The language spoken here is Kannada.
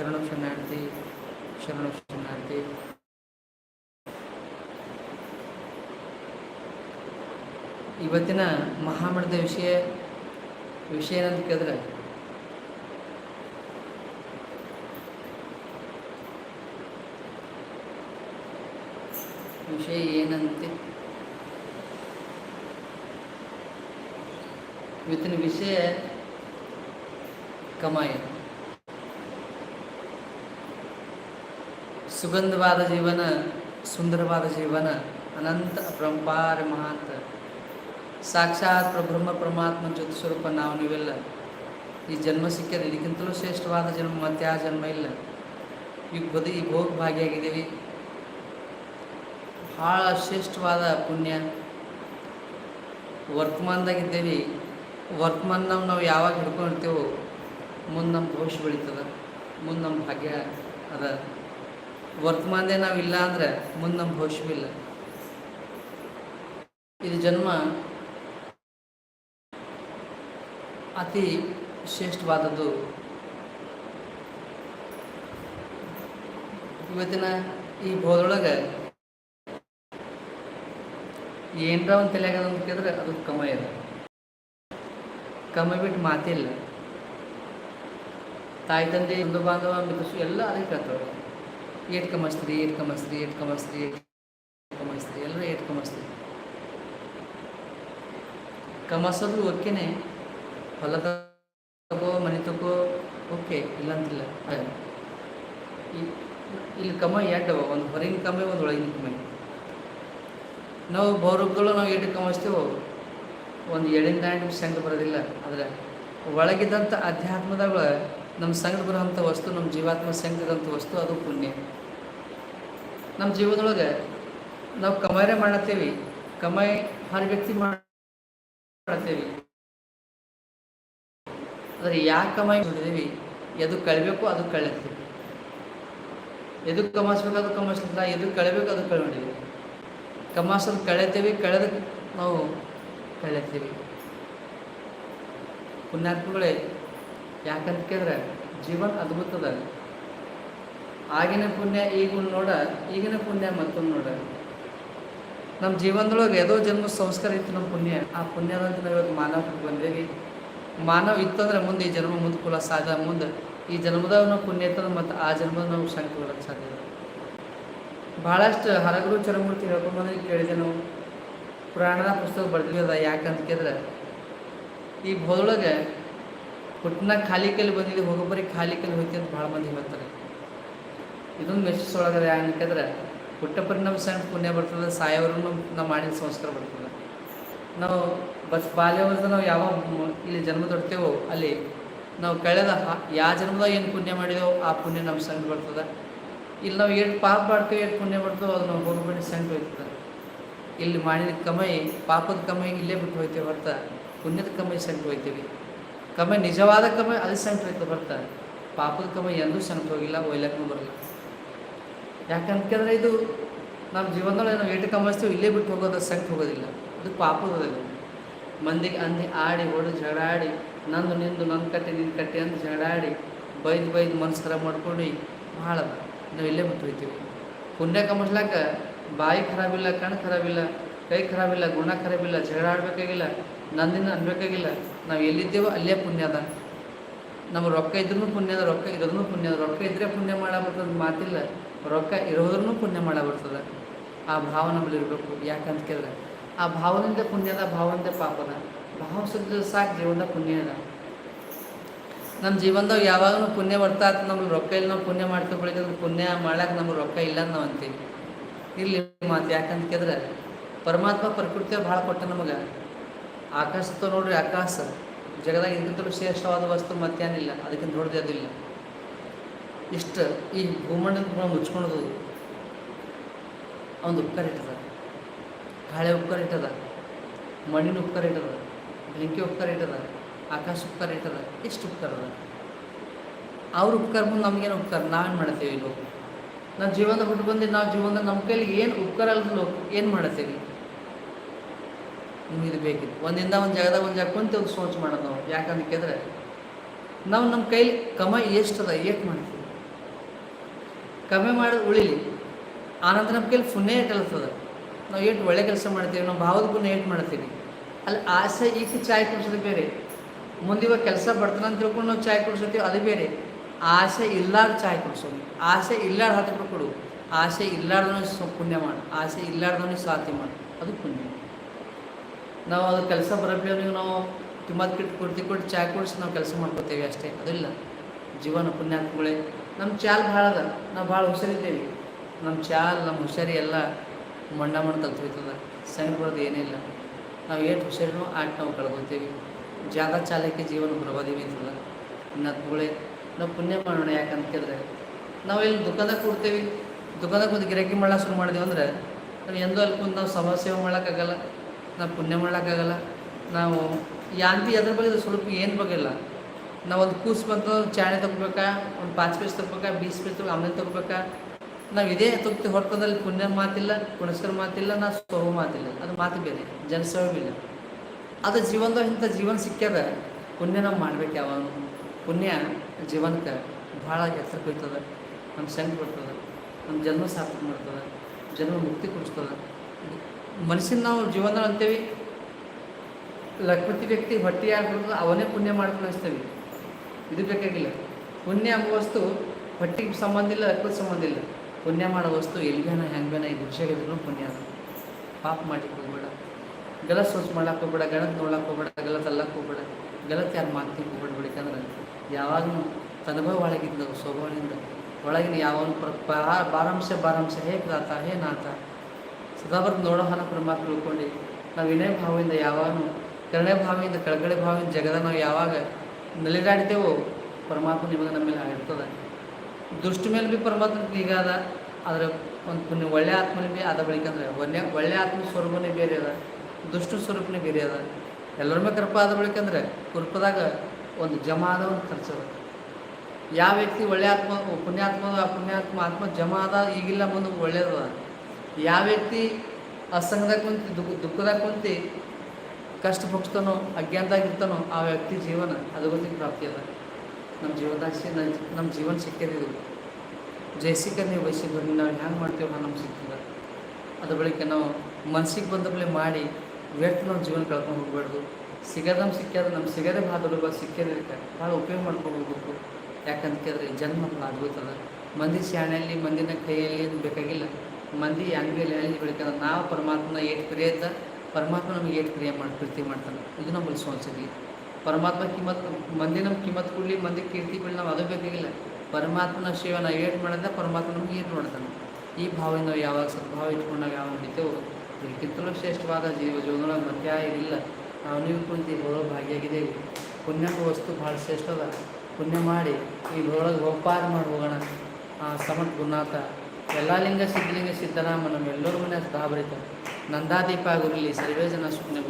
ಶರಣ ಶರಣಾರ್ಥಿ ಶರಣ ಶರಣಾರ್ಥಿ ಇವತ್ತಿನ ಮಹಾಮಠದ ವಿಷಯ ವಿಷಯ ಏನಂತ ಕೇಳಿದ್ರೆ, ವಿಷಯ ಏನಂತೆ? ಇವತ್ತಿನ ವಿಷಯ ಕಮಾಯ. ಸುಗಂಧವಾದ ಜೀವನ, ಸುಂದರವಾದ ಜೀವನ, ಅನಂತ ಅಪರಂಪಾರ ಮಹಾಂತ. ಸಾಕ್ಷಾತ್ ಪ್ರಬ್ರಹ್ಮ ಪರಮಾತ್ಮ ಜ್ಯೋತಿ ಸ್ವರೂಪ ನಾವು ನೀವೆಲ್ಲ. ಈ ಜನ್ಮ ಸಿಕ್ಕಿದ್ರೆ ಇದಕ್ಕಿಂತಲೂ ಶ್ರೇಷ್ಠವಾದ ಜನ್ಮ ಮತ್ತೆ ಆ ಜನ್ಮ ಇಲ್ಲ. ಈಗ ಬದು ಈಗ ಹೋಗಿ ಭಾಗಿಯಾಗಿದ್ದೀವಿ. ಭಾಳ ಶ್ರೇಷ್ಠವಾದ ಪುಣ್ಯ. ವರ್ತಮಾನದಾಗಿದ್ದೇವೆ. ವರ್ತಮಾನ ನಾವು ಯಾವಾಗ ಹಿಡ್ಕೊಂಡಿರ್ತೇವೋ, ಮುಂದೆ ನಮ್ಮ ಭವಿಷ್ಯ ಬೆಳೀತದ. ಮುಂದೆ ನಮ್ಮ ಭಾಗ್ಯ ಅದ. ವರ್ತಮಾನದೇ ನಾವು ಇಲ್ಲ ಅಂದ್ರೆ ಮುಂದೆ ನಮ್ಮ ಭವಿಷ್ಯವಿಲ್ಲ ಇದು ಜನ್ಮ ಅತಿ ಶ್ರೇಷ್ಠವಾದದ್ದು. ಇವತ್ತಿನ ಈ ಬೋಧೊಳಗೆ ಏನರ ಒಂದು ತಲೆಯಾಗದ ಅಂತ ಕೇಳಿದ್ರೆ ಅದು ಕಮ ಇದೆ ಕಮ ಬಿಟ್ಟು ಮಾತಿಲ್ಲ. ತಾಯಿ, ತಂದೆ ಬಂಧು ಬಾಂಧವ ಮಿತ್ರ ಎಲ್ಲ ಅದಕ್ಕೆ ಕೇಳ್ತಾವೆ ಏಟ್ ಕಮಸ್ತ್ರಿ ಏಟ್ ಕಮಸ್ತ್ರಿ ಏಟ್ ಕಮಸ್ತ್ರಿ ಎಲ್ಲರೂ ಏಟ್ ಕಮಸ್ತ್ರಿ ಕಮಸೋದು ಓಕೆನೆ ಹೊಲದ ತಗೋ, ಮನೆ ತಗೋ, ಓಕೆ, ಇಲ್ಲಂತಿಲ್ಲ. ಇಲ್ಲಿ ಕಮ ಎರಡವ ಒಂದು ಹೊರಗಿನ ಕಮ್ಮಿ ಒಂದು ಒಳಗಿನ ಕಮ್ಮಿ ನಾವು ಭೌರವಗಳು ನಾವು ಏಟು ಕಮಿಸ್ತೇವೋ ಒಂದು ಎಳಿನ ಎಂಟು ಸಂಘ ಬರೋದಿಲ್ಲ, ಆದರೆ ಒಳಗಿದ್ದಂಥ ಅಧ್ಯಾತ್ಮದಾಗ ನಮ್ಮ ಸಂಘ ಬರೋಂಥ ವಸ್ತು, ನಮ್ಮ ಜೀವಾತ್ಮ ಸಂಘದಂಥ ವಸ್ತು, ಅದು ಪುಣ್ಯ. ನಮ್ಮ ಜೀವನದೊಳಗೆ ನಾವು ಕಮಾಯೇ ಮಾಡತ್ತೇವಿ ಕಮಾಯಿ ಹರ ವ್ಯಕ್ತಿ ಮಾಡತ್ತೇವಿ ಆದರೆ ಯಾಕೆ ಕಮಾಯಿ ಮಾಡಿದೀವಿ? ಎದು ಕಳಿಬೇಕು, ಅದು ಕಳಿತೀವಿ ಎದು ಕಮಾಯಿಸ್ಬೇಕು, ಅದು ಕಮಾಯಿಸ್ಲಿಲ್ಲ. ಎದು ಕಳಿಬೇಕು, ಅದು ಕಳ್ಕೊಂಡಿವಿ. ಕಮಾಸೋದು ಕಳೆತೇವೆ ಕಳೆದ ನಾವು ಕಳೆತೀವಿ ಪುಣ್ಯಾತ್ಮಗಳೇ, ಯಾಕಂತ ಕೇಳಿದ್ರೆ ಜೀವನ ಅದ್ಭುತದ. ಆಗಿನ ಪುಣ್ಯ ಈಗ ನೋಡ, ಈಗಿನ ಪುಣ್ಯ ಮತ್ತೊಂದು ನೋಡ. ನಮ್ಮ ಜೀವನದೊಳಗೆ ಯಾವುದೋ ಜನ್ಮ ಸಂಸ್ಕಾರ ಇತ್ತು ನಮ್ಮ ಪುಣ್ಯ. ಆ ಪುಣ್ಯದಂತ ನಾವು ಇವತ್ತು ಮಾನವ ಬಂದೇವಿ. ಮಾನವ ಇತ್ತಂದ್ರೆ ಮುಂದೆ ಈ ಜನ್ಮ ಮುಂದೆ ಕುಲ ಸಾಧ್ಯ. ಮುಂದೆ ಈ ಜನ್ಮದಾಗ ನಾವು ಪುಣ್ಯ ಇತ್ತಂದ್ರೆ ಮತ್ತು ಆ ಜನ್ಮದ ನಾವು ಶಂಕೆ ಕೊಡೋಕ್ಕೆ ಸಾಧ್ಯ. ಭಾಳಷ್ಟು ಹರಗುರು ಚರಮೂರ್ತಿ ಹೇಳ್ಕೊಂಬಂದ್ರೆ ಕೇಳಿದೆ ನಾವು. ಪುರಾಣದ ಪುಸ್ತಕ ಬರ್ತೀವಿ ಅದ ಯಾಕಂತ ಕೇಳಿದ್ರೆ, ಈ ಬೋದೊಳಗೆ ಹುಟ್ಟಿನ ಖಾಲಿ ಕೈಲಿ ಬಂದಿದ್ದು ಹೋಗೋಬರಿ ಖಾಲಿ ಕೈಲಿ ಹೋಯ್ತಿ ಅಂತ ಭಾಳ ಮಂದಿ ಹೇಳ್ತಾರೆ. ಇದೊಂದು ಮೆಸೇಜ್ ಒಳಗದೆ ಯಾಕಂದ್ರೆ ಹುಟ್ಟ ಪರಿಣಾಮ ಸಣ್ಣ ಪುಣ್ಯ ಬರ್ತದೆ ಸಾಯೋರು ನಾವು ಮಾಡಿದ ಸಂಸ್ಕಾರ ಬರ್ತದೆ. ನಾವು ಬಸ್ ಬಾಲ್ಯವಾದ ನಾವು ಯಾವ ಇಲ್ಲಿ ಜನ್ಮ ದೊಡ್ತೇವೋ ಅಲ್ಲಿ ನಾವು ಕಳೆದ ಯಾವ ಜನ್ಮದಾಗ ಏನು ಪುಣ್ಯ ಮಾಡಿದೆವೋ ಆ ಪುಣ್ಯ ನಮ್ಮ ಸಂಘ ಬರ್ತದೆ. ಇಲ್ಲಿ ನಾವು ಎಷ್ಟು ಪಾಪ ಮಾಡ್ತೇವೆ, ಎಷ್ಟು ಪುಣ್ಯ ಮಾಡ್ತೇವೋ ಅದು ನಾವು ಹೋಗ್ಬೇಡಿ ಸಂಘ ಹೋಗ್ತದೆ. ಇಲ್ಲಿ ಮಾಡಿದ ಕಮೈ, ಪಾಪದ ಕಮೈ ಇಲ್ಲೇ ಬಿಟ್ಟು ಹೋಗ್ತೇವೆ ಬರ್ತ ಪುಣ್ಯದ ಕಮೈ ಸಂಘ ಹೋಗ್ತೀವಿ ಕಮೈ ನಿಜವಾದ ಕಮೈ ಅದು ಸಂಘ ಹೋಯ್ತು ಬರ್ತಾ ಪಾಪದ ಕಮೈ ಎಂದೂ ಸಂಘ ಹೋಗಿಲ್ಲ ಒಯ್ಲಕ್ಕೂ ಬರಲ್ಲ. ಯಾಕಂತ ಇದು ನಮ್ಮ ಜೀವನದೊಳಗೆ ನಾವು ಏಟು ಕಂಬಿಸ್ತೀವಿ ಇಲ್ಲೇ ಬಿಟ್ಟು ಹೋಗೋದು ಸಂಖ್ಯೆ ಹೋಗೋದಿಲ್ಲ. ಇದು ಪಾಪದಲ್ಲಿ ಮಂದಿಗೆ ಅಂದಿ ಆಡಿ ಹೊಡೆದು ಜಗಳಾಡಿ, ನಂದು, ನಿಂದು ನನ್ನ ಕಟ್ಟಿ ನಿನ್ನ ಕಟ್ಟೆ ಅಂತ ಜಗಳಾಡಿ, ಬೈದು ಬೈದು ಮನ್ಸು ಖರಾಬ್ ಮಾಡ್ಕೊಂಡು ಭಾಳ. ನಾವು ಇಲ್ಲೇ ಬಿಟ್ಟು ಹೋಗ್ತೀವಿ ಪುಣ್ಯ ಕಂಬಿಸ್ಲಾಕ ಬಾಯಿ ಖರಾಬಿಲ್ಲ ಕಣ್ಣು ಖರಾಬಿಲ್ಲ ಕೈ ಖರಾಬಿಲ್ಲ ಗುಣ ಖರಾಬಿಲ್ಲ ಜಗಳ ಆಡಬೇಕಾಗಿಲ್ಲ ನಂದಿನ ಅನ್ಬೇಕಾಗಿಲ್ಲ. ನಾವು ಎಲ್ಲಿದ್ದೇವೋ ಅಲ್ಲೇ ಪುಣ್ಯ ಅದ. ನಮ್ಮ ರೊಕ್ಕ ಇದ್ರೂ ಪುಣ್ಯ ಅದ, ರೊಕ್ಕ ಇರೋದ್ರೂ ಪುಣ್ಯ ಅದ. ರೊಕ್ಕ ಇದ್ದರೆ ಪುಣ್ಯ ಮಾಡ ಬರ್ತದೆ ಮಾತಿಲ್ಲ. ರೊಕ್ಕ ಇರೋದ್ರೂ ಪುಣ್ಯ ಮಾಡ ಬರ್ತದೆ ಆ ಭಾವ ನಮ್ಮಲ್ಲಿ ಯಾಕಂತ ಕೇಳಿದ್ರೆ? ಆ ಭಾವದಿಂದ ಪುಣ್ಯದ ಭಾವದಿಂದ ಪಾಪದ ಭಾವ ಸಿದ್ರೆ ಸಾಕು ಜೀವನದ ಪುಣ್ಯ ಅದ. ನಮ್ಮ ಜೀವನದಾಗ ಯಾವಾಗಲೂ ಪುಣ್ಯ ಬರ್ತಾ ನಮ್ಗೆ ರೊಕ್ಕ ಇಲ್ಲ ನಾವು ಪುಣ್ಯ ಬೆಳಿಗ್ಗೆ ಪುಣ್ಯ ಮಾಡಕ್ಕೆ ನಮ್ಗೆ ರೊಕ್ಕ ಇಲ್ಲ ಅಂತ ನಾವು ಅಂತೀವಿ. ಇಲ್ಲಿ ಮಾತು. ಯಾಕಂತ ಕೇಳಿದ್ರೆ? ಪರಮಾತ್ಮ ಪ್ರಕೃತಿಯ ಭಾಳ ಕೊಟ್ಟ ನಮಗೆ. ಆಕಾಶ ತೋ ನೋಡ್ರಿ, ಆಕಾಶ. ಜಗದಾಗ ಇದಕ್ಕಿಂತಲೂ ಶ್ರೇಷ್ಠವಾದ ವಸ್ತು ಮತ್ತೇನಿಲ್ಲ ಅದಕ್ಕಿಂತ ದೊಡ್ಡದು ಅದಿಲ್ಲ ಇಷ್ಟು ಈ ಭೂಮಂಡಲ ಕೂಡ ಮುಚ್ಕೊಳೋದು ಅವನು ಉಪಕಾರ ಇಟ್ಟದ ಗಾಳಿ ಉಪ್ಕಾರ ಇಟ್ಟದ ಮಣ್ಣಿನ ಉಪ್ಕಾರ ಇಟ್ಟದ ಬೆಂಕಿ ಉಪ್ಕಾರ ಇಟ್ಟದ ಆಕಾಶ ಉಪಕಾರ ಇಟ್ಟದ ಎಷ್ಟು ಉಪಕಾರ ಅದ? ಅವ್ರ ಉಪಕಾರ ಮುಂದೆ ನಮಗೇನು ಉಪಕಾರ? ನಾವೇನು ಮಾಡ್ತೀವಿ ಇಲ್ಲಿ? ನಾವು ಜೀವನದ ಹುಟ್ಟು ಬಂದು ನಾವು ಜೀವನದಾಗ ನಮ್ಮ ಕೈಲಿ ಏನು ಉಪಕಾರ ಅಲ್ಲ ಏನು ಮಾಡತ್ತೀವಿ? ನಿಮ್ಗೆ ಇದು ಬೇಕಿತ್ತು. ಒಂದಿಂದ ಒಂದು ಜಾಗದಾಗ ಒಂದು ಜಾಗ ಕುಂತು ಒಂದು ಸೋಚ್ ಮಾಡೋದು ನಾವು. ಯಾಕಂತ ಕೇಳಿದ್ರೆ, ನಾವು ನಮ್ಮ ಕೈಲಿ ಕಮಾಯಿ ಎಷ್ಟದ, ಏಟ್ ಮಾಡ್ತೀವಿ. ಕಮ್ಮಿ ಮಾಡೋದು ಉಳಿಲಿ. ಆನಂತರ ನಮ್ಮ ಕೈಲಿ ಪುಣ್ಯ ಕಲಿಸ್ತದ ನಾವು ಎಷ್ಟು ಒಳ್ಳೆ ಕೆಲಸ ಮಾಡ್ತೀವಿ, ನಾವು ಭಾವದ ಪುಣ್ಯ ಏಟು ಮಾಡ್ತೀವಿ. ಅಲ್ಲಿ ಆಸೆ ಈಸಿ ಚಾಯ್ ಕುಡಿಸೋದು ಬೇರೆ. ಮುಂದೆ ಇವಾಗ ಕೆಲಸ ಅಂತ ತಿಳ್ಕೊಂಡು ನಾವು ಚಾಯ್ ಕುಡಿಸ್ತೀವಿ ಅದು ಬೇರೆ. ಆಸೆ ಇಲ್ಲಾರ ಚಾಯ್ ಕುಡಿಸೋದು. ಆಸೆ ಇಲ್ಲಾರ್ದು ಹತ್ತು ಕೊಡು. ಆಸೆ ಇಲ್ಲಾರ್ದವನು ಸ ಪುಣ್ಯ ಮಾಡು. ಆಸೆ ಇಲ್ಲಾರ್ದವನು ಸಾಧ್ಯ ಮಾಡು. ಅದು ಪುಣ್ಯ. ನಾವು ಅದು ಕೆಲಸ ಬರಬೇಕು ನಾವು ತುಂಬ ಕಿಟ್ಟು ಕುರ್ತಿ ಕೊಟ್ಟು ಚಾ ಕುಡಿಸಿ ನಾವು ಕೆಲಸ ಮಾಡ್ಕೋತೇವೆ ಅಷ್ಟೇ. ಅದಿಲ್ಲ. ಜೀವನ ಪುಣ್ಯಾತ್ಮಗಳೇ. ನಮ್ಮ ಚಾಲ್ ಭಾಳ ಅದ. ನಾವು ಭಾಳ ಹುಷಾರಿದ್ದೇವೆ. ನಮ್ಮ ಚಾಲ್ ನಮ್ಮ ಹುಷಾರಿ ಎಲ್ಲ ಮಂಡ ಮಣ್ಣ ತಗ್ತೋಯ್ತದ ಸಣ್ಣ ಏನಿಲ್ಲ ನಾವು ಎಷ್ಟು ಹುಷಾರಿನೋ ಆಟ ನಾವು ಕಳ್ಕೊತೀವಿ. ಜಾಗ ಚಾಲಕ್ಕೆ ಜೀವನ ಬರ್ಬೋದಿವಿ ಅಂತದ ಪುಣ್ಯಾತ್ಮಗಳೇ, ನಾವು ಪುಣ್ಯ ಮಾಡೋಣ ಯಾಕಂತ ಕೇಳಿದ್ರೆ, ನಾವು ಇಲ್ಲಿ ದುಃಖದಾಗ ಕೊಡ್ತೇವೆ. ದುಃಖದಾಗ ಒಂದು ಗಿರಾಕಿ ಮಾಡಕ್ಕೆ ಶುರು ಮಾಡಿದೆವು ಅಂದರೆ ನಾವು ಎಂದೂ ಅಲ್ಲಿ ಕುಂತು ನಾವು ಸಮಾಜ ಸೇವೆ ಮಾಡೋಕ್ಕಾಗಲ್ಲ. ನಾವು ಪುಣ್ಯ ಮಾಡೋಕ್ಕಾಗಲ್ಲ ನಾವು ಯಾಂತಿ ಅದ್ರ ಬಗ್ಗೆ ಸ್ವಲ್ಪ ಏನು ಇಲ್ಲ ನಾವು ಒಂದು ಕೂಸು ಬಂತು ಚಾಣೆ ತಗೋಬೇಕಾ ಒಂದು ಪಾಚ್ ಪೀಸ್ ತೊಗೋಬೇಕಾ ಬೀಸ್ ಪೀಸ್ ತಗೋ ಆಮೇಲೆ ತೊಗೋಬೇಕಾ ನಾವು ಇದೇ ತೊಗ್ತಿ ಹೊಡ್ಕೊಂಡಲ್ಲಿ ಪುಣ್ಯ ಮಾತಿಲ್ಲ ಪುಣಸ್ಕರ ಮಾತಿಲ್ಲ ನಾ ಸ್ವಭಾವ ಮಾತಿಲ್ಲ. ಅದು ಮಾತು ಬೇರೆ ಜನಸೇವೆ ಅದು ಜೀವನದಾಗ ಇಂಥ ಜೀವನ ಸಿಕ್ಕ್ಯದ, ಪುಣ್ಯ ನಾವು ಮಾಡ್ಬೇಕು ಯಾವಾಗ ಪುಣ್ಯ ಜೀವನಕ್ಕೆ ಭಾಳ ಎತ್ತರ ಕೊಯ್ತದ. ನಮ್ಮ ಸಂಘ ಬರ್ತದೆ ನಮ್ಮ ಜನ್ಮ ಸಾರ್ಥಕ ಮಾಡ್ತದೆ, ಜನ್ಮ ಮುಕ್ತಿ ಕೊಡಿಸ್ತದೆ. ಮನುಷ್ಯನ ನಾವು ಜೀವನದಲ್ಲಿ ಅಂತೇವಿ. ಲಕ್ಷ್ಮತಿ ವ್ಯಕ್ತಿ ಹೊಟ್ಟೆ ಆಗ್ಬಿಡ್ತದೆ ಅವನೇ ಪುಣ್ಯ ಮಾಡಿ ಅನಿಸ್ತೇವೆ ಇದು ಬೇಕಾಗಿಲ್ಲ. ಪುಣ್ಯ ಎಂಬ ವಸ್ತು ಹೊಟ್ಟಿಗೆ ಸಂಬಂಧ ಇಲ್ಲ ಲಕ್ಷ್ಮತಿ ಸಂಬಂಧ ಇಲ್ಲ. ಪುಣ್ಯ ಮಾಡೋ ವಸ್ತು ಎಲ್ಬೇನ ಹೆಂಗೇನ ಈ ಹೇಳಿದ್ರು ಪುಣ್ಯ ಅದು. ಪಾಪ ಮಾಡ್ಲಿಕ್ಕೆ ಹೋಗ್ಬೇಡ. ಗಲತ್ ಸೋಚ್ ಮಾಡಕ್ಕೆ ಹೋಗ್ಬೇಡ ಗಣತ್ ನೋಡಕ್ಕೆ ಹೋಗ್ಬೇಡ, ಗಲತ್ ಅಲ್ಲಕ್ಕೆ ಹೋಗ್ಬೇಡ. ಗಲತ್ ಯಾರು ಮಾತಿಗೆ ಹೋಗ್ಬೇಡ ಬಿಡಿಕಂದ್ರೆ ಯಾವಾಗಲೂ ತನುಭವ ಒಳಗಿದ್ದವು ಸ್ವಭಾವದಿಂದ, ಒಳಗಿನ ಯಾವನು ಪ್ರ ಬಾರಾಂಶ ಬಾರಾಂಶ ಹೇ ಪ್ರಾತ ಹೇ ನಾಥ. ಸದಾಬರ್ ನೋಡೋ ಹನ ಪರಮಾತ್ಮ ತಿಳ್ಕೊಂಡು, ನಾವು ವಿನಯ ಭಾವದಿಂದ ಯಾವಾಗೂ ಕರುಣೆ ಭಾವದಿಂದ ಕೆಳಗಡೆ ಭಾವದಿಂದ ಜಗದ ನಾವು ಯಾವಾಗ ನಲಿದಾಡ್ತೇವೋ ಪರಮಾತ್ಮ ನಿಮಗೆ ನಮ್ಮ ಮೇಲೆ ಆಗಿರ್ತದೆ. ದುಷ್ಟ ಮೇಲೆ ಭೀ ಪರಮಾತ್ಮ ಈಗ ಅದ ಅದರ ಒಂದು ಪುಣ್ಯ ಒಳ್ಳೆ ಆತ್ಮನೇ ಭೀ ಬಳಿಕಂದ್ರೆ ಒಳ್ಳೆ ಒಳ್ಳೆ ಆತ್ಮ ಸ್ವರೂಪನೇ ಬೇರೆ ಅದ, ದುಷ್ಟ ಸ್ವರೂಪನೇ ಬೇರೆ ಅದ. ಎಲ್ಲರ ಮೇಲೆ ಕೃಪ ಆದ ಬಳಿಕಂದ್ರೆ ಕೃಪದಾಗ ಒಂದು ಜಮ ಆದ ಒಂದು ಖರ್ಚು ಅದ. ಯಾವ ವ್ಯಕ್ತಿ ಒಳ್ಳೆ ಆತ್ಮ ಪುಣ್ಯಾತ್ಮ ಪುಣ್ಯಾತ್ಮ ಆತ್ಮ ಜಮ ಆದ, ಈಗಿಲ್ಲ ಮುಂದೆ ಒಳ್ಳೇದದ ಯಾವ ವ್ಯಕ್ತಿ ಅಸಂಗದಾಗ ಕುಂತು, ದುಃಖ ದುಃಖದಾಗ ಕುಂತು ಕಷ್ಟ ಭೋಗಿಸ್ತಾನೋ ಅಜ್ಞಾನದಾಗಿರ್ತಾನೋ ಆ ವ್ಯಕ್ತಿ ಜೀವನ, ಅದು ಗೊತ್ತಿಗೆ ಅದ ನಮ್ಮ ಜೀವನದಾಗ ನಮ್ಮ ಜೀವನ ಸಿಕ್ಕಿದೆ ಇದು. ಜೈಸಿಕ ನೀವು ಬಯಸಿದ್ರು ನಾವು ಹ್ಯಾಂಗೆ ಮಾಡ್ತೀವೋ ನಮ್ಗೆ ಸಿಕ್ಕಿಲ್ಲ ಅದ್ರ ಬಳಿಕ ನಾವು ಮನ್ಸಿಗೆ ಬಂದ ಮಾಡಿ ವ್ಯರ್ಥ ನಾವು ಜೀವನ ಕಳ್ಕೊಂಡು ಹೋಗ್ಬಾರ್ದು. ಸಿಗದ ನಮ್ಗೆ ಸಿಕ್ಕ್ಯಾದ ನಮ್ಗೆ ಸಿಗದೆ ಭಾಳ ದೊಡ್ಡ ಸಿಕ್ಕಿರಲಿಕ್ಕೆ ಭಾಳ ಉಪಯೋಗ ಮಾಡ್ಕೊಂಡು ಹೋಗ್ಬೇಕು. ಯಾಕಂತ ಕೇಳಿದ್ರೆ ಜನ್ಮ ಅದ್ಭುತ ಮಂದಿ ಶಾಣೆಯಲ್ಲಿ, ಮಂದಿನ ಕೈಯಲ್ಲಿ ಏನು ಬೇಕಾಗಿಲ್ಲ. ಮಂದಿ ಅಂಗಡಿಯಲ್ಲಿ ಅಲ್ಲಿ ಬೆಳಿತಾರೆ. ನಾವು ಪರಮಾತ್ಮನ ಏಟ್ ಪ್ರಿಯದ ಪರಮಾತ್ಮ ನಮಗೆ ಏಟ್ ಪ್ರಿಯ ಮಾಡಿ ಪ್ರೀತಿ ಮಾಡ್ತಾನೆ. ಇದು ನಮ್ಮಲ್ಲಿ ಸೋನ್ಸಿದ್ವಿ ಪರಮಾತ್ಮ ಕಿಮ್ಮತ್, ಮಂದಿ ನಮ್ಗೆ ಕಿಮ್ಮತ್ ಕೊಡಲಿ, ಮಂದಿ ಕೀರ್ತಿ ಕೊಡಲಿ, ನಾವು ಅದು ಬೇಕಾಗಿಲ್ಲ. ಪರಮಾತ್ಮನ ಸೇವೆ ಏಟ್ ಮಾಡಿದ್ರೆ ಪರಮಾತ್ಮ ನಮ್ಗೆ ಏನು ಮಾಡ್ತಾನೆ ಈ ಭಾವನೆ ನಾವು ಯಾವಾಗ ಸದ್ಭಾವ ಇಟ್ಕೊಂಡಾಗ ಯಾವ ನಡೀತೇವೋ? ಇದಕ್ಕಿಂತಲೂ ಶ್ರೇಷ್ಠವಾದ ಜೀವ ಜೀವನ ಮಧ್ಯ ಇಲ್ಲ. ನಾವು ನೀವು ಕುಂತು ಭಾಗ್ಯ ಭಾಗಿಯಾಗಿದ್ದೇವೆ ಪುಣ್ಯಕ್ಕೆ ವಸ್ತು ಭಾಳ ಶ್ರೇಷ್ಠದ ಪುಣ್ಯ ಮಾಡಿ ಈ ಒಳಗೆ ಒಪ್ಪಾರ ಮಾಡಿ ಹೋಗೋಣ. ಆ ಸಮಟ್ ಗುರುನಾಥ ಎಲ್ಲ ಲಿಂಗ ಸಿದ್ಧಲಿಂಗ ಸಿದ್ಧರಾಮ ನಮ್ಮೆಲ್ಲರ ಮನೆ ದಾಬರಿತ. ನಂದಾದೀಪ ಗುರುಲಿ ಸರ್ವೇ ಜನ ಸುಮ್ಮನೆ